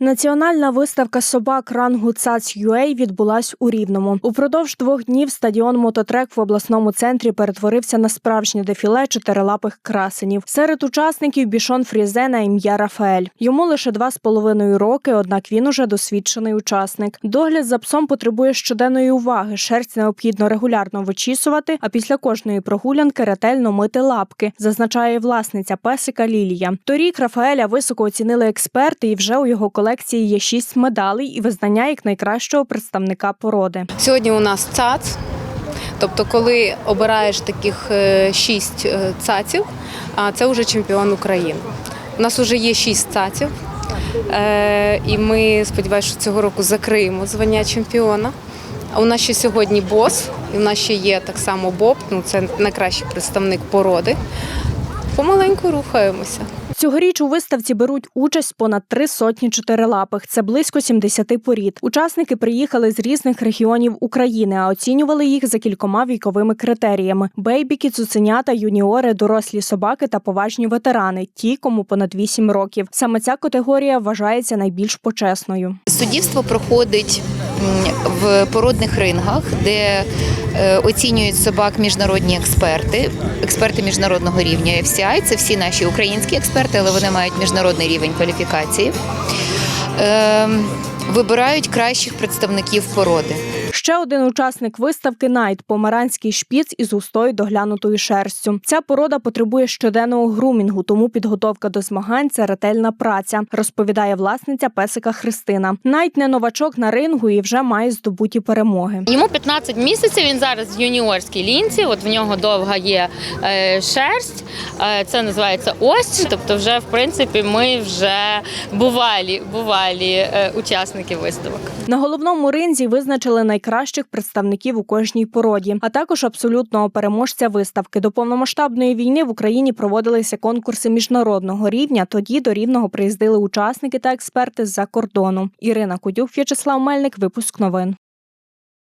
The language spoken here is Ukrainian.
Національна виставка собак рангу ЦАЦ.UA відбулась у Рівному. Упродовж двох днів стадіон Мототрек в обласному центрі перетворився на справжнє дефіле чотирилапих красенів. Серед учасників бішон Фрізе на ім'я Рафаель. Йому лише два з половиною роки, однак він уже досвідчений учасник. Догляд за псом потребує щоденної уваги. Шерсть необхідно регулярно вичісувати, а після кожної прогулянки ретельно мити лапки, зазначає власниця песика Лілія. Торік Рафаеля високо оцінили експерти, і вже у його колекції є шість медалей і визнання як найкращого представника породи. Сьогодні у нас ЦАЦ. Тобто, коли обираєш таких е, шість е, цаців, це вже чемпіон України. У нас вже є шість цаців, е, і ми сподіваємося, що цього року закриємо звання чемпіона. У нас ще сьогодні бос, і у нас ще є так само Боб, ну це найкращий представник породи. Помаленьку рухаємося. Цьогоріч у виставці беруть участь понад три сотні чотирилапих. Це близько 70 порід. Учасники приїхали з різних регіонів України, а оцінювали їх за кількома віковими критеріями: бейбіки, цуценята, юніори, дорослі собаки та поважні ветерани, ті, кому понад 8 років. Саме ця категорія вважається найбільш почесною. Суддівство проходить в породних рингах, де е, оцінюють собак міжнародні експерти, експерти міжнародного рівня FCI. Це всі наші українські експерти, але вони мають міжнародний рівень кваліфікації. Е, Вибирають кращих представників породи. Ще один учасник виставки Найт помаранський шпіц із густою доглянутою шерстю. Ця порода потребує щоденного грумінгу, тому підготовка до змагань це ретельна праця, розповідає власниця песика Христина. Найт не новачок на рингу і вже має здобуті перемоги. Йому 15 місяців. Він зараз в юніорській лінці. От в нього довга є е, шерсть. Е, це називається ось. Тобто, вже в принципі ми вже бувалі, бувалі е, учасники виставок. На головному ринзі визначили найкращих представників у кожній породі, а також абсолютного переможця виставки. До повномасштабної війни в Україні проводилися конкурси міжнародного рівня. Тоді до рівного приїздили учасники та експерти з-за кордону. Ірина Кудюк, В'ячеслав Мельник, випуск новин.